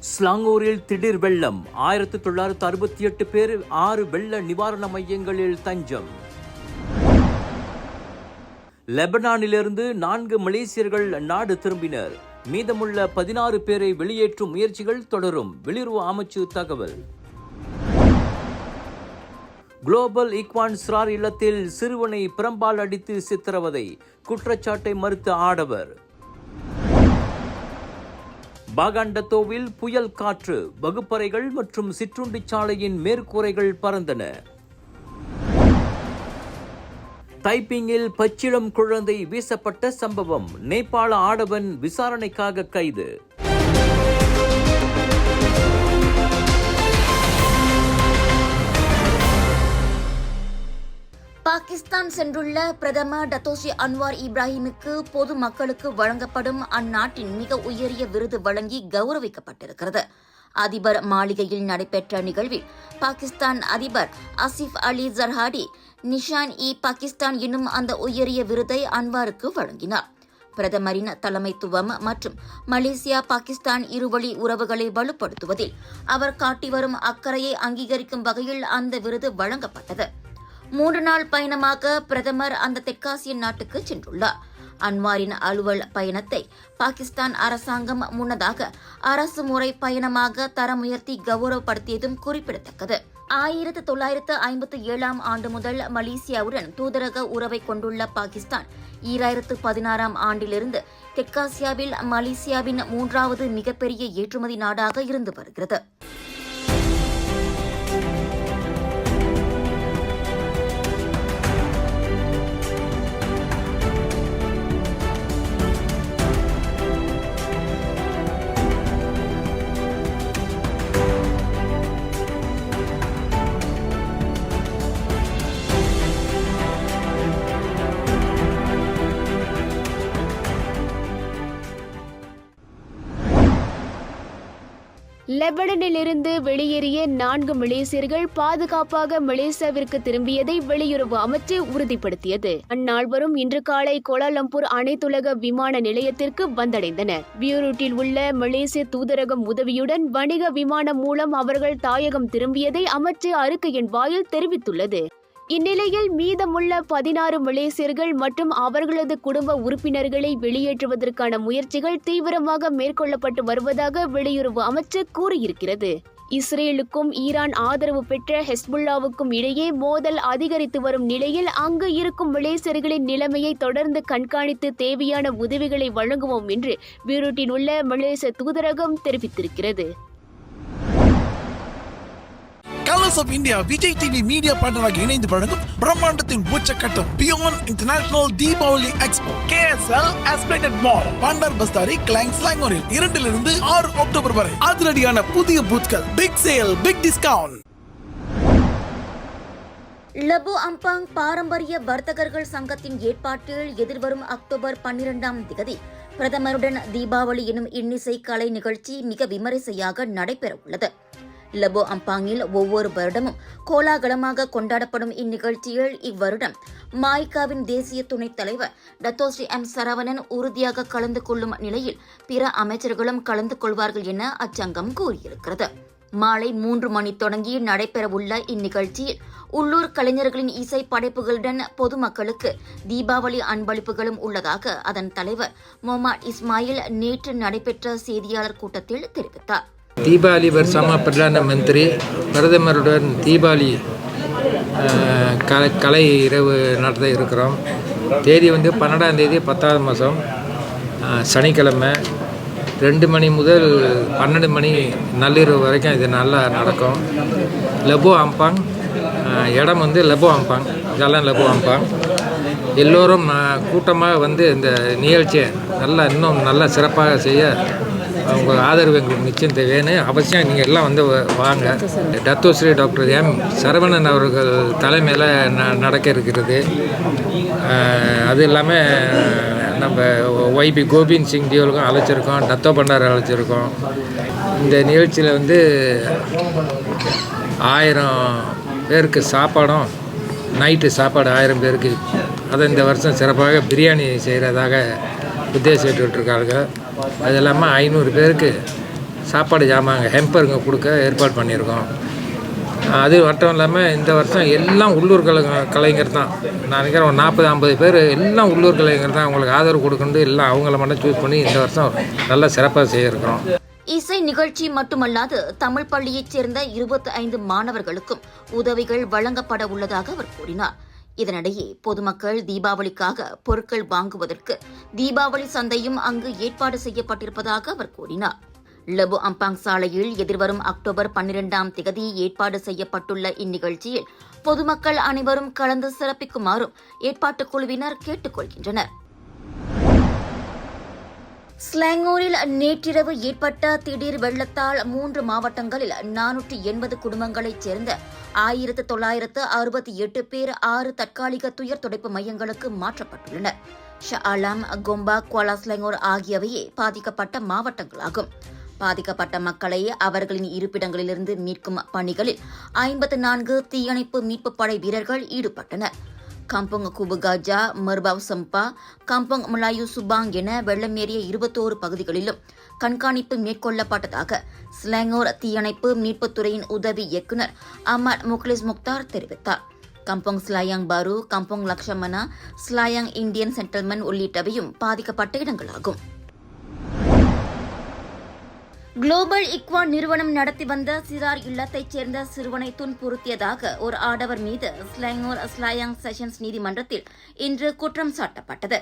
ஸ்லாங்கூரில் திடீர் வெள்ளம். ஆயிரத்தி தொள்ளாயிரத்து அறுபத்தி எட்டு பேர் ஆறு வெள்ள நிவாரண மையங்களில் தஞ்சம். லெபனானிலிருந்து நான்கு மலேசியர்கள் நாடு திரும்பினர். மீதமுள்ள பதினாறு பேரை வெளியேற்றும் முயற்சிகள் தொடரும். வெளியுறவு அமைச்சு தகவல். குளோபல் இக்வான் சிறார் இல்லத்தில் சிறுவனை பிரம்பால் அடித்து சித்திரவதை. குற்றச்சாட்டை மறுத்த ஆடவர். பாகாண்டத்தோவில் புயல் காற்று வகுப்பறைகள் மற்றும் சிற்றுண்டி சாலையின் மேற்கூரைகள் பறந்தன. தைப்பிங்கில் பச்சிளம் குழந்தை வீசப்பட்ட சம்பவம் நேபாள ஆடவன் விசாரணைக்காக கைது. சென்றுள்ள பிரதமர் டத்தோசி அன்வார் இப்ராஹிமுக்கு பொது மக்களுக்கு வழங்கப்படும் அந்நாட்டின் மிக உயரிய விருது வழங்கி கௌரவிக்கப்பட்டிருக்கிறது. அதிபர் மாளிகையில் நடைபெற்ற நிகழ்வில் பாகிஸ்தான் அதிபர் அசிஃப் அலி ஜர்ஹாடி நிஷான் இ பாகிஸ்தான் என்னும் அந்த உயரிய விருதை அன்வாருக்கு வழங்கினார். பிரதமரின் தலைமைத்துவம் மற்றும் மலேசியா பாகிஸ்தான் இருவழி உறவுகளை வலுப்படுத்துவதில் அவர் காட்டி வரும் அக்கறையை அங்கீகரிக்கும் வகையில் அந்த விருது வழங்கப்பட்டது. மூன்று நாள் பயணமாக பிரதமர் அந்த தெற்காசிய நாட்டுக்கு சென்றுள்ளார். அன்வாரின் அலுவல் பயணத்தை பாகிஸ்தான் அரசாங்கம் முன்னதாக அரசு முறை பயணமாக தரம் உயர்த்தி கௌரவப்படுத்தியதும் குறிப்பிடத்தக்கது. ஆயிரத்து தொள்ளாயிரத்து ஐம்பத்தி ஏழாம் ஆண்டு முதல் மலேசியாவுடன் தூதரக உறவை கொண்டுள்ள பாகிஸ்தான் ஈராயிரத்து பதினாறாம் ஆண்டிலிருந்து தெற்காசியாவில் மலேசியாவின் மூன்றாவது மிகப்பெரிய ஏற்றுமதி நாடாக இருந்து வருகிறது. லெபனனிலிருந்து வெளியேறிய நான்கு மலேசியர்கள் பாதுகாப்பாக மலேசியாவிற்கு திரும்பியதை வெளியுறவு அமைச்சு உறுதிப்படுத்தியது. அந்நால்வரும் இன்று காலை கோலாலம்பூர் அனைத்துலக விமான நிலையத்திற்கு வந்தடைந்தனர். பியூரூட்டில் உள்ள மலேசிய தூதரகம் உதவியுடன் வணிக விமானம் மூலம் அவர்கள் தாயகம் திரும்பியதை அமைச்சு அறிக்கையின் வாயில் தெரிவித்துள்ளது. இந்நிலையில் மீதமுள்ள பதினாறு மலேசியர்கள் மற்றும் அவர்களது குடும்ப உறுப்பினர்களை வெளியேற்றுவதற்கான முயற்சிகள் தீவிரமாக மேற்கொள்ளப்பட்டு வருவதாக வெளியுறவு அமைச்சர் கூறியிருக்கிறது. இஸ்ரேலுக்கும் ஈரான் ஆதரவு பெற்ற ஹெஸ்புல்லாவுக்கும் இடையே மோதல் அதிகரித்து வரும் நிலையில் அங்கு இருக்கும் மலேசியர்களின் நிலைமையை தொடர்ந்து கண்காணித்து தேவையான உதவிகளை வழங்குவோம் என்று பீரூட்டில் உள்ள மலேசிய தூதரகம் தெரிவித்திருக்கிறது. Colours of India Vijay TV media பார்ட்னராக இணைந்து வழங்கும் பிரம்மாண்டத்தின் உச்சக்கட்டம் beyond international Deepavali expo KSL Esplanade mall Bandar Bestari Klang ஸ்லாங்கோரில் இரண்டிலிருந்து ஆறு அக்டோபர் வரை. அதிரடியான புதிய பூத்கள் big sale big discount Lebuh Ampang பாரம்பரிய வர்த்தகர்கள் சங்கத்தின் ஏற்பாட்டில் எதிர்வரும் அக்டோபர் பன்னிரெண்டாம் திகதி பிரதமருடன் தீபாவளி எனும் இன்னிசை கலை நிகழ்ச்சி மிக விமரிசையாக நடைபெறவுள்ளது. லபோ அம்பாங்கில் ஒவ்வொரு வருடமும் கோலாகலமாக கொண்டாடப்படும் இந்நிகழ்ச்சியில் இவ்வருடம் மாய்காவின் தேசிய துணைத் தலைவர் டத்தோஸ்ரீ எம் சரவணன் உறுதியாக கலந்து கொள்ளும் நிலையில் பிற அமைச்சர்களும் கலந்து கொள்வார்கள் என அச்சங்கம் கூறியிருக்கிறது. மாலை மூன்று மணி தொடங்கி நடைபெறவுள்ள இந்நிகழ்ச்சியில் உள்ளூர் கலைஞர்களின் இசை படைப்புகளுடன் பொதுமக்களுக்கு தீபாவளி அன்பளிப்புகளும் உள்ளதாக அதன் தலைவர் மொஹமட் இஸ்மாயில் நேற்று நடைபெற்ற செய்தியாளர் கூட்டத்தில் தெரிவித்தார். தீபாவளி வருஷமா பிரதான மந்திரி பிரதமருடன் தீபாவளி கலை கலை இரவு நடத்த இருக்கிறோம். தேதி வந்து பன்னெண்டாம் தேதி பத்தாவது மாதம் சனிக்கிழமை ரெண்டு மணி முதல் பன்னெண்டு மணி நள்ளிரவு வரைக்கும் இது நல்லா நடக்கும். லெபோ அம்பாங் இடம் வந்து லெபோ அம்பாங் இதெல்லாம் லெபோ அம்பாங். எல்லோரும் கூட்டமாக வந்து இந்த நிகழ்ச்சியை நல்லா இன்னும் நல்லா சிறப்பாக செய்ய உங்கள் ஆதரவு எங்களுக்கு நிச்சயம் வேணும் அவசியம் நீங்கள் எல்லாம் வந்து வ- வாங்க டத்தோஸ்ரீ டாக்டர் எம் சரவணன் அவர்கள் தலைமையில் ந நடக்க இருக்கிறது அது இல்லாமல் நம்ம ஒய்பி கோபிந்த் சிங் டியோலுக்கும் அழைச்சிருக்கோம் டத்தோ பண்டார் அழைச்சிருக்கோம் இந்த நிகழ்ச்சியில் வந்து ஆயிரம் பேருக்கு சாப்பாடும் நைட்டு சாப்பாடு ஆயிரம் பேருக்கு அதை இந்த வருஷம் சிறப்பாக பிரியாணி செய்கிறதாக உத்தேசிட்டு இருக்காங்க அது இல்லாமல் ஐநூறு பேருக்கு சாப்பாடு ஜாமாங்க ஹெம்பருங்க கொடுக்க ஏற்பாடு பண்ணியிருக்கோம். அது மட்டும் இல்லாமல் இந்த வருஷம் எல்லாம் உள்ளூர் கலை கலைஞர் தான். நான் நினைக்கிறேன் ஒரு நாற்பது ஐம்பது பேர் எல்லாம் உள்ளூர் கலைஞர் தான் அவங்களுக்கு ஆதரவு கொடுக்கணும் எல்லாம் அவங்கள மட்டும் சூஸ் பண்ணி இந்த வருஷம் நல்லா சிறப்பாக செய்யிருக்கிறோம் இசை நிகழ்ச்சி மட்டுமல்லாது தமிழ் பள்ளியைச் சேர்ந்த இருபத்தி ஐந்து மாணவர்களுக்கும் உதவிகள் வழங்கப்பட உள்ளதாக அவர் கூறினார். இதனிடையே பொதுமக்கள் தீபாவளிக்காக பொருட்கள் வாங்குவதற்கு தீபாவளி சந்தையும் அங்கு ஏற்பாடு செய்யப்பட்டிருப்பதாக அவர் கூறினார். லெபு அம்பாங் சாலையில் எதிர்வரும் அக்டோபர் பன்னிரெண்டாம் திகதி ஏற்பாடு செய்யப்பட்டுள்ள இந்நிகழ்ச்சியில் பொதுமக்கள் அனைவரும் கலந்து சிறப்பிக்குமாறும் ஏற்பாட்டுக் குழுவினர் கேட்டுக் கொள்கின்றனர். ஸ்லாங்கூரில் நேற்றிரவு ஏற்பட்ட திடீர் வெள்ளத்தால் மூன்று மாவட்டங்களில் நானூற்றி எண்பது குடும்பங்களைச் சேர்ந்த ஆயிரத்து தொள்ளாயிரத்து அறுபத்தி எட்டு பேர் ஆறு தற்காலிக துயர் துடைப்பு மையங்களுக்கு மாற்றப்பட்டுள்ளனர். ஷா கொம்பா குவாலா ஸ்லாங்கூர் ஆகியவையே பாதிக்கப்பட்ட மாவட்டங்களாகும். பாதிக்கப்பட்ட மக்களை அவர்களின் இருப்பிடங்களிலிருந்து மீட்கும் பணிகளில் ஐம்பத்து நான்கு தீயணைப்பு மீட்புப் படை வீரர்கள் ஈடுபட்டனர். கம்பங் குபுகாஜா மர்பாவ் சம்பா கம்பங் மலாயு சுபாங் என வெள்ளமேறிய இருபத்தோரு பகுதிகளிலும் கண்காணிப்பு மேற்கொள்ளப்பட்டதாக ஸ்லாங்கோர் தீயணைப்பு மீட்புத்துறையின் உதவி இயக்குநர் அமர் முக்லிஸ் முக்தார் தெரிவித்தார். Kampung Selayang Baru Kampung Laksamana Selayang Indian settlement உள்ளிட்டவையும் பாதிக்கப்பட்ட இடங்களாகும். குளோபல் இக்வா நிறுவனம் நடத்தி வந்த சிறார் இல்லத்தைச் சேர்ந்த சிறுவனை துன்புறுத்தியதாக ஒரு ஆடவர் மீது ஸ்லாங்கோர் ஸ்லாயாங் செஷன்ஸ் நீதிமன்றத்தில் இன்று குற்றம் சாட்டப்பட்டது.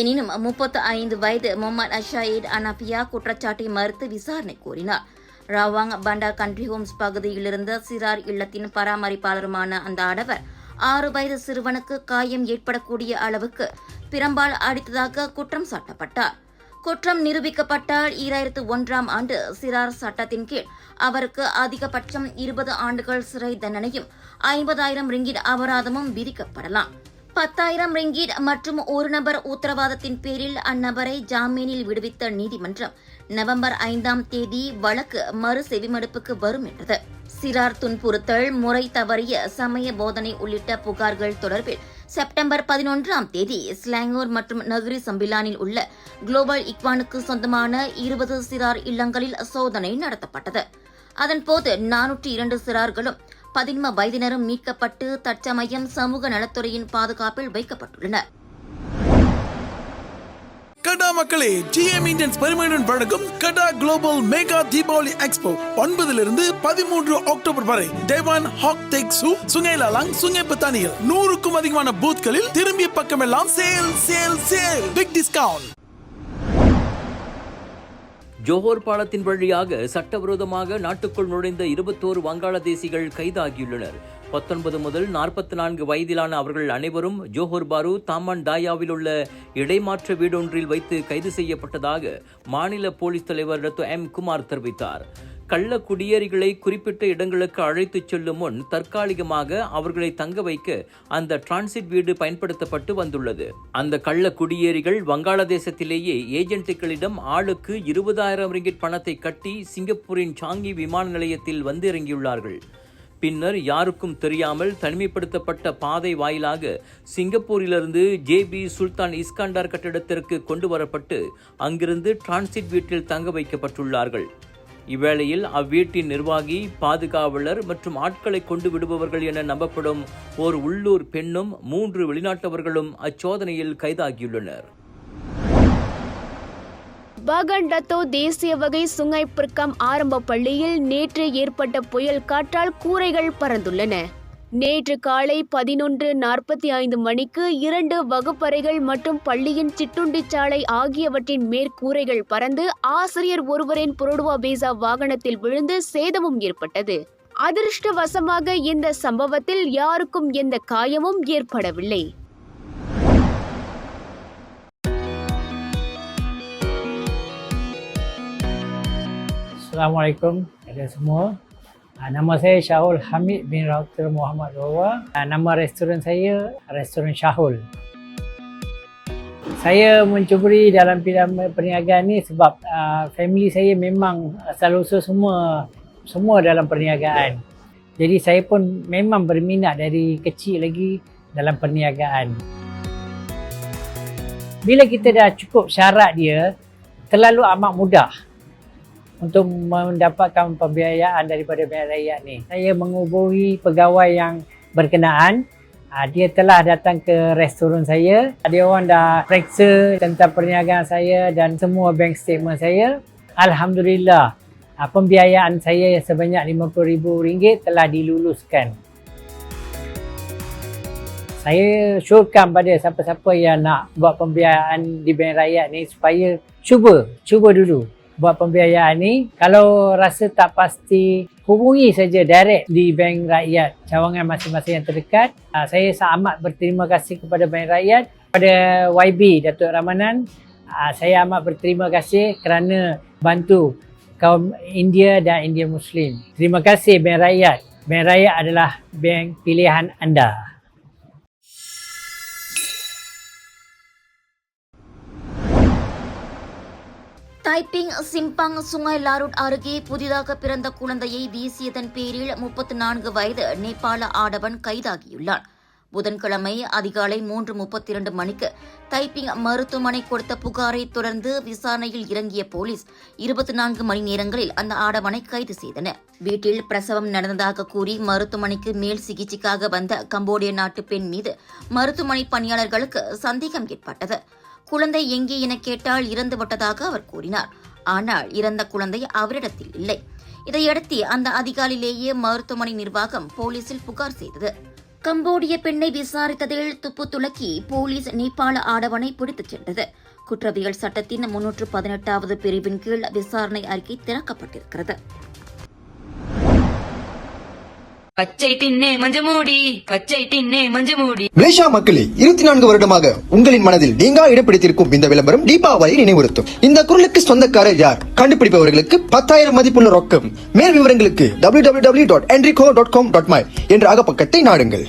எனினும் முப்பத்து ஐந்து வயது முகமது அஷாயிட் அனாபியா குற்றச்சாட்டை மறுத்து விசாரணை கோரினார் ராவாங் பண்டா கண்ட்ரி ஹோம்ஸ் பகுதியிலிருந்த சிறார் இல்லத்தின் பராமரிப்பாளருமான அந்த ஆடவர் ஆறு வயது சிறுவனுக்கு காயம் ஏற்படக்கூடிய அளவுக்கு பிரம்பால் அடித்ததாக குற்றம் சாட்டப்பட்டார். குற்றம் நிரூபிக்கப்பட்டால் ஈராயிரத்து ஒன்றாம் ஆண்டு சிறார் சட்டத்தின் கீழ் அவருக்கு அதிகபட்சம் இருபது ஆண்டுகள் சிறை தண்டனையும் ஐம்பதாயிரம் ரிங்கிட் அபராதமும் விதிக்கப்படலாம். பத்தாயிரம் ரிங்கிட் மற்றும் ஒரு நபர் உத்தரவாதத்தின் பேரில் அந்நபரை ஜாமீனில் விடுவித்த நீதிமன்றம் நவம்பர் ஐந்தாம் தேதி வழக்கு மறு செவிமடுப்புக்கு வரும் என்றது. சிறார் துன்புறுத்தல் முறை தவறிய சமய போதனை உள்ளிட்ட புகார்கள் தொடர்பில் செப்டம்பர் பதினொன்றாம் தேதி ஸ்லாங்கூர் மற்றும் நகரி சம்பிலானில் உள்ள குளோபல் இக்வானுக்கு சொந்தமான இருபது சிறார் இல்லங்களில் சோதனை நடத்தப்பட்டது. அதன்போது நானூற்றி இரண்டு சிறார்களும் பதின்ம வயதினரும் மீட்கப்பட்டு தற்சமயம் சமூக நலத்துறையின் பாதுகாப்பில் வைக்கப்பட்டுள்ளனர். கடா மக்களே ஜிஎம் இந்தியன்ஸ் பெருமையுடன் வழங்கும் Kedah global mega Deepavali expo ஒன்பதிலிருந்து பதிமூன்று அக்டோபர் வரை. டேவான் ஹாக் டேக் சூ சுங்கேலாலாங் சுங்கே பத்தானியில் நூறுக்கும் அதிகமான பூத்களில் திரும்பிய பக்கமெல்லாம் sale sale sale. Big discount Johor பாலத்தின் வழியாக சட்டவிரோதமாக நாட்டுக்குள் நுழைந்த இருபத்தோரு வங்காளதேசிகள் கைதாகியுள்ளனர். பத்தொன்பது முதல் நாற்பத்தி நான்கு வயதிலான அவர்கள் அனைவரும் ஜோஹர் பாரு தாமான் தாயாவில் உள்ள இடைமாற்ற வீடொன்றில் வைத்து கைது செய்யப்பட்டதாக மாநில போலீஸ் தலைவர் ரத்து எம் குமார் தெரிவித்தார். கள்ள குடியேறிகளை குறிப்பிட்ட இடங்களுக்கு அழைத்துச் செல்லும் முன் தற்காலிகமாக அவர்களை தங்க வைக்க அந்த டிரான்சிட் வீடு பயன்படுத்தப்பட்டு வந்துள்ளது. அந்த கள்ள குடியேறிகள் வங்காளதேசத்திலேயே ஏஜென்ட்டுகளிடம் ஆளுக்கு இருபதாயிரம் ரிங்கிட் பணத்தை கட்டி சிங்கப்பூரின் சாங்கி விமான நிலையத்தில் வந்து இறங்கியுள்ளார்கள் பின்னர் யாருக்கும் தெரியாமல் தனிமைப்படுத்தப்பட்ட பாதை வாயிலாக சிங்கப்பூரிலிருந்து ஜேபி சுல்தான் இஸ்காண்டார் கட்டிடத்திற்கு கொண்டு வரப்பட்டு அங்கிருந்து டிரான்சிட் வீட்டில் தங்க வைக்கப்பட்டுள்ளார்கள். இவ்வேளையில் அவ்வீட்டின் நிர்வாகி பாதுகாவலர் மற்றும் ஆட்களை கொண்டு விடுபவர்கள் என நம்பப்படும் ஓர் உள்ளூர் பெண்ணும் மூன்று வெளிநாட்டவர்களும் அச்சோதனையில் கைதாகியுள்ளனர். பகண்டத்தோ தேசிய வகை சுங்கை பிற்கம் ஆரம்ப பள்ளியில் நேற்று ஏற்பட்ட புயல் காற்றால் கூரைகள் பறந்துள்ளன. நேற்று காலை பதினொன்று நாற்பத்தி ஐந்து மணிக்கு இரண்டு வகுப்பறைகள் மற்றும் பள்ளியின் சிட்டுண்டிச்சாலை ஆகியவற்றின் மேற்கூரைகள் பறந்து ஆசிரியர் ஒருவரின் புரோடுவா பேசா வாகனத்தில் விழுந்து சேதமும் ஏற்பட்டது. அதிர்ஷ்டவசமாக இந்த சம்பவத்தில் யாருக்கும் எந்த காயமும் ஏற்படவில்லை. Assalamualaikum kepada semua. Ah, Nama saya Syahul Hamid bin Rauter Muhammad Rawa. Ah, Nama restoran saya Restoran Syahul. Saya mencuburi dalam bidang perniagaan ni sebab uh, family saya memang asal usul semua semua dalam perniagaan. Jadi saya pun memang berminat dari kecil lagi dalam perniagaan. Bila kita dah cukup syarat dia, terlalu amat mudah untuk mendapatkan pembiayaan daripada bank rakyat ni. Saya menghubungi pegawai yang berkenaan. Ah, Dia telah datang ke restoran saya. Dia orang dah periksa tentang perniagaan saya dan semua bank statement saya. Alhamdulillah, ah, pembiayaan saya sebanyak RM50,000 telah diluluskan. Saya syorkan pada siapa-siapa yang nak buat pembiayaan di bank rakyat ni supaya cuba, cuba dulu buat pembiayaan ni. Kalau rasa tak pasti, hubungi saja direct di bank rakyat cawangan masing-masing yang terdekat. Ah, Saya amat berterima kasih kepada bank rakyat, kepada YB Datuk Ramanan. Ah, Saya amat berterima kasih kerana bantu kaum India dan India Muslim. Terima kasih bank rakyat. Bank rakyat adalah bank pilihan anda. Taiping Simpang Sungai Larut அருகே புதிதாக பிறந்த குழந்தையை வீசியதன் பேரில் முப்பத்தி நான்கு வயது நேபாள ஆடவன் கைதாகியுள்ளான். புதன்கிழமை அதிகாலை மூன்று முப்பத்தி இரண்டு மணிக்கு தைப்பிங் மருத்துவமனை கொடுத்த புகாரை தொடர்ந்து விசாரணையில் இறங்கிய போலீஸ் இருபத்தி நான்கு மணி நேரங்களில் அந்த ஆடவனை கைது செய்தனர். வீட்டில் பிரசவம் நடந்ததாக கூறி மருத்துவமனைக்கு மேல் சிகிச்சைக்காக வந்த கம்போடிய நாட்டு பெண் மீது மருத்துவமனை பணியாளர்களுக்கு சந்தேகம் ஏற்பட்டது. குழந்தை எங்கே என கேட்டால் இறந்து விட்டதாக அவர் கூறினார். ஆனால் இறந்த குழந்தை அவரிடத்தில் இல்லை. இதையடுத்து அந்த அதிகாலையிலேயே மருத்துவமனை நிர்வாகம் போலீசில் புகார் செய்தது. கம்போடிய பெண்ணை விசாரித்ததில் துப்பு துளக்கி போலீஸ் நேபாள ஆடவனை பிடித்துச் சென்றது. குற்றவியல் சட்டத்தின் முன்னூற்று பதினெட்டாவது பிரிவின் கீழ் விசாரணை அறிக்கை திறக்கப்பட்டிருக்கிறது. பச்சை டின்னே மஞ்சமூடி பச்சை டின்னே மஞ்சமூடி மலேசியா மக்களே இருபத்தி நான்கு வருடமாக உங்களின் மனதில் நீங்கா இடம் பிடித்திருக்கும் இந்த விளம்பரம் தீபாவளி நினைவுறுத்தும். இந்த குரலுக்கு சொந்தக்காரர் யார்? கண்டுபிடிப்பவர்களுக்கு பத்தாயிரம் மதிப்புள்ள ரொக்கம். மேல் விவரங்களுக்கு www.enrico.com.my என்ற அகப்பக்கத்தை நாடுங்கள்.